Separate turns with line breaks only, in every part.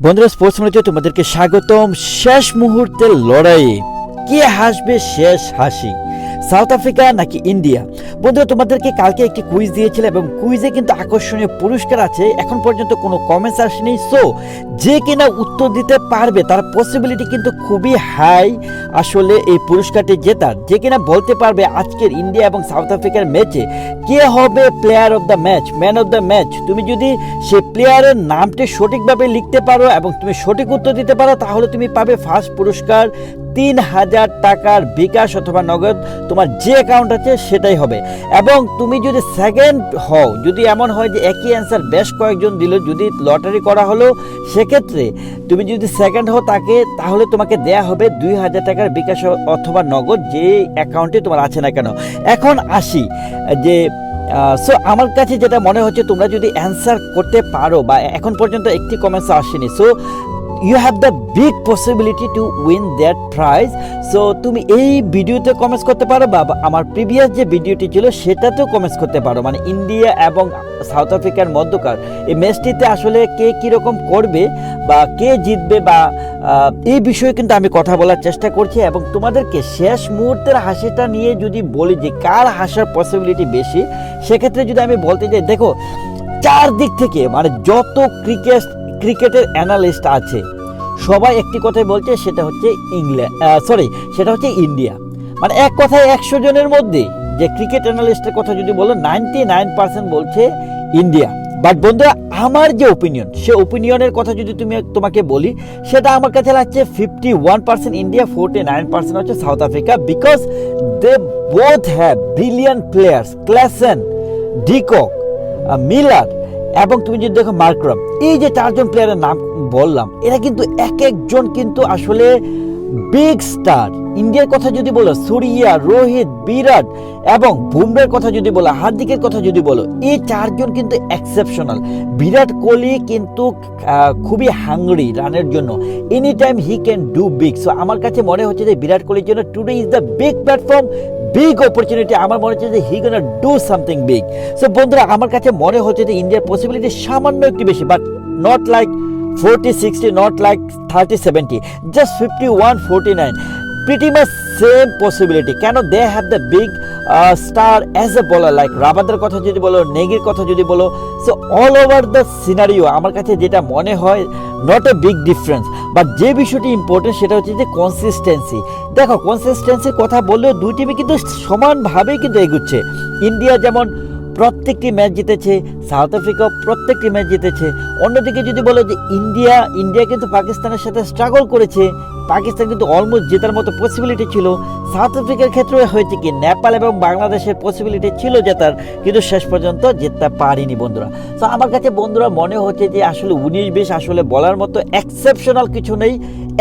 বন্ধুরা স্পোর্টস মনে তোমাদেরকে স্বাগতম। শেষ মুহূর্তের লড়াইয়ে কে হাসবে শেষ হাসি? সাউথ আফ্রিকা নাকি ইন্ডিয়া? বন্ধুরা, তোমাদেরকে কালকে একটি কুইজ দিয়েছিল এবং কুইজে কিন্তু আকর্ষণীয় পুরস্কার আছে। এখন পর্যন্ত কোনো কমেন্টস আসেনি। সো যে কিনা উত্তর দিতে পারবে, তার পসিবিলিটি কিন্তু খুবই হাই আসলে এই পুরস্কারটি জেতার। যে কিনা বলতে পারবে আজকের ইন্ডিয়া এবং সাউথ আফ্রিকার ম্যাচে কে হবে player of the match man of the match তুমি যদি সেই প্লেয়ারের নামটি সঠিকভাবে লিখতে পারো এবং তুমি সঠিক উত্তর দিতে পারো, তাহলে তুমি পাবে ফার্স্ট পুরস্কার তিন হাজার টাকার বিকাশ অথবা নগদ তোমার যে অ্যাকাউন্ট আছে সেটাই হবে। এবং তুমি যদি সেকেন্ড হও, যদি এমন হয় যে একই অ্যান্সার বেশ কয়েকজন দিল, যদি লটারি করা হলো, সেক্ষেত্রে তুমি যদি সেকেন্ড হও তাকে, তাহলে তোমাকে দেয়া হবে দুই হাজার টাকার বিকাশ অথবা নগদ যে অ্যাকাউন্টে তোমার আছে না কেন। এখন আসি, যে সো আমার কাছে যেটা মনে হচ্ছে তোমরা যদি অ্যান্সার করতে পারো, বা এখন পর্যন্ত একটি কমেন্টস আসেনি so you have the big possibility to win that prize so তুমি এই ভিডিওতে কমেন্টস করতে পারো বা আমার প্রিভিয়াস যে ভিডিওটি ছিল সেটাতেও কমেন্টস করতে পারো। মানে ইন্ডিয়া এবং সাউথ আফ্রিকার মধ্যকার। এই ম্যাচটিতে আসলে কে কীরকম করবে বা কে জিতবে বা এই বিষয়ে কিন্তু আমি কথা বলার চেষ্টা করছি এবং তোমাদেরকে শেষ মুহূর্তের হাসিটা নিয়ে যদি বলি যে কার হাসার পসিবিলিটি বেশি, সেক্ষেত্রে যদি আমি বলতে যাই, দেখো, চারদিক থেকে মানে যত ক্রিকেট ক্রিকেটের অ্যানালিস্ট আছে। সবাই একটি কথাই বলছে, সেটা হচ্ছে ইংল্যান্ড সরি সেটা হচ্ছে ইন্ডিয়া। মানে এক কথায় একশো জনের মধ্যে যে ক্রিকেট অ্যানালিস্টের কথা যদি বলো নাইনটি নাইন পার্সেন্ট বলছে ইন্ডিয়া। বাট বন্ধুরা, আমার যে ওপিনিয়ন সে ওপিনিয়নের কথা যদি তুমি তোমাকে বলি, সেটা আমার কাছে লাগছে fifty one percent India forty nine percent হচ্ছে South Africa because they both have brilliant players Klaasen de Kock Miller এবং তুমি যদি দেখো মার্ক্রাম এই যে চারজন প্লেয়ারের নাম বললাম, এরা কিন্তু এক একজন কিন্তু আসলে বিগ স্টার ইন্ডিয়ার কথা যদি বলো, সুরিয়া, রোহিত, বিরাট এবং বুমরার কথা যদি বলো, হার্দিকের কথা যদি বলো, এই চারজন কিন্তু এক্সেপশনাল বিরাট কোহলি কিন্তু খুবই হাংরি রানের জন্য। Any time he can do big so আমার কাছে মনে হচ্ছে যে বিরাট কোহলির জন্য today is the big platform big opportunity আমার মনে হচ্ছে যে he gonna do something big so বন্ধুরা, আমার কাছে মনে হচ্ছে যে ইন্ডিয়ার পসিবিলিটি সামান্য একটু বেশি but not like forty sixty not like thirty seventy just fifty one forty nine pretty much same possibility কেন they have the big star as a bowler like রাবাদের কথা যদি বলো নেগির কথা যদি বলো so all over the scenario আমার কাছে যেটা মনে হয় not a big difference but যে বিষয়টি ইম্পর্টেন্ট সেটা হচ্ছে যে কনসিস্টেন্সি দেখো কনসিস্টেন্সির কথা বললেও দুই টিমই কিন্তু সমানভাবেই কিন্তু এগুচ্ছে। ইন্ডিয়া যেমন প্রত্যেকটি ম্যাচ জিতেছে সাউথ আফ্রিকাও প্রত্যেকটি ম্যাচ জিতেছে। অন্যদিকে যদি বলো যে ইন্ডিয়া ইন্ডিয়া কিন্তু পাকিস্তানের সাথে স্ট্রাগল করেছে পাকিস্তান কিন্তু অলমোস্ট জেতার মতো পসিবিলিটি ছিল। সাউথ আফ্রিকার ক্ষেত্রে হয়েছে কি, নেপাল এবং বাংলাদেশের পসিবিলিটি ছিল জেতার, কিন্তু শেষ পর্যন্ত জিততে পারিনি বন্ধুরা। তো আমার কাছে বন্ধুরা মনে হচ্ছে যে আসলে উনিশ বিশ আসলে বলার মতো এক্সেপশনাল কিছু নেই।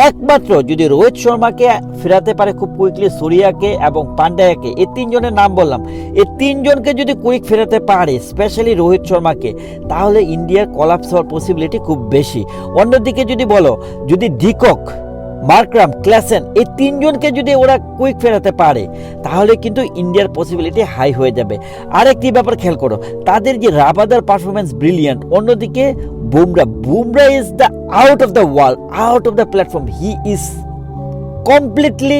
একমাত্র যদি রোহিত শর্মাকে ফেরাতে পারে খুব কুইকলি সুরিয়াকে এবং পান্ডায়াকে, এই তিনজনের নাম বললাম। এই তিনজনকে যদি কুইক ফেরাতে পারে স্পেশালি রোহিত শর্মাকে, তাহলে ইন্ডিয়ার কলাপস হওয়ার পসিবিলিটি খুব বেশি। অন্যদিকে যদি বলো, যদি ডিকক মার্করাম, ক্লাসেন, এই তিনজনকে যদি ওরা কুইক ফেরাতে পারে, তাহলে কিন্তু ইন্ডিয়ার পসিবিলিটি হাই হয়ে যাবে। আরেকটি ব্যাপার খেয়াল করো, তাদের যে রাবাদার পারফরমেন্স ব্রিলিয়ান্ট অন্যদিকে Bumrah Bumrah is the out of the world out of the platform he is completely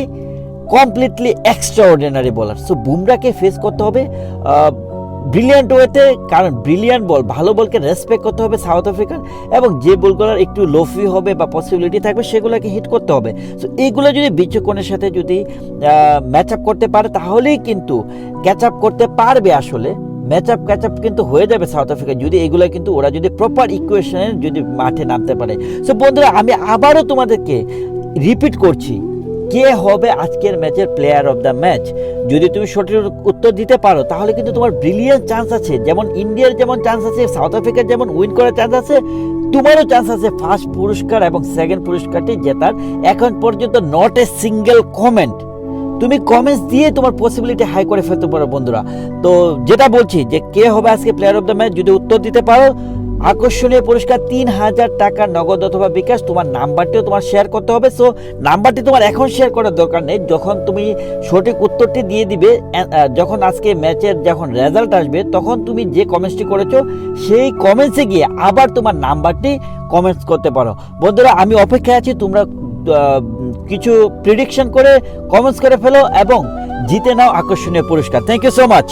completely extraordinary bowler so বুমরাকে face করতে হবে ব্রিলিয়ান্ট ওয়েতে, কারণ ব্রিলিয়ান্ট বল, ভালো বলকে রেসপেক্ট করতে হবে সাউথ আফ্রিকান এবং যে বলগুলোর একটু লোফি হবে বা পসিবিলিটি থাকবে, সেগুলোকে হিট করতে হবে। সো এইগুলো যদি বিচক্ষণের সাথে যদি ম্যাচ আপ করতে পারে, তাহলেই কিন্তু ক্যাচ আপ করতে পারবে আসলে। ম্যাচ আপ ক্যাচ আপ কিন্তু হয়ে যাবে সাউথ আফ্রিকা যদি এগুলো কিন্তু ওরা যদি প্রপার ইকুয়েশনে যদি মাঠে নামতে পারে। সো বন্ধুরা, আমি আবারও তোমাদেরকে রিপিট করছি কে হবে আজকের ম্যাচের প্লেয়ার অফ দ্য ম্যাচ যদি তুমি সঠিক উত্তর দিতে পারো, তাহলে কিন্তু তোমার ব্রিলিয়ান্ট চান্স আছে। যেমন ইন্ডিয়ার যেমন চান্স আছে সাউথ আফ্রিকার যেমন উইন করার চান্স আছে, তোমারও চান্স আছে ফার্স্ট পুরস্কার এবং সেকেন্ড পুরস্কারটি জেতার। এখন পর্যন্ত নট এ সিঙ্গেল কমেন্ট তুমি কমেন্টস দিয়ে তোমার পসিবিলিটি হাই করে ফেলতে পারো, বন্ধুরা। তো যেটা বলছি যে কে হবে আজকে প্লেয়ার অফ দ্য ম্যাচ যদি উত্তর দিতে পারো আকর্ষণীয় পুরস্কার তিন হাজার টাকা নগদ অথবা বিকাশ। তোমার নাম্বারটিও তোমার শেয়ার করতে হবে। সো নাম্বারটি তোমার এখন শেয়ার করার দরকার নেই। যখন তুমি সঠিক উত্তরটি দিয়ে দিবে যখন আজকে ম্যাচের যখন রেজাল্ট আসবে, তখন তুমি যে কমেন্টসটি করেছ, সেই কমেন্টসে গিয়ে আবার তোমার নাম্বারটি কমেন্টস করতে পারো। বন্ধুরা, আমি অপেক্ষায় আছি। তোমরা কিছু প্রিডিকশন করে কমেন্টস করে ফেলো এবং জিতে নাও আকর্ষণীয় পুরস্কার। Thank you so much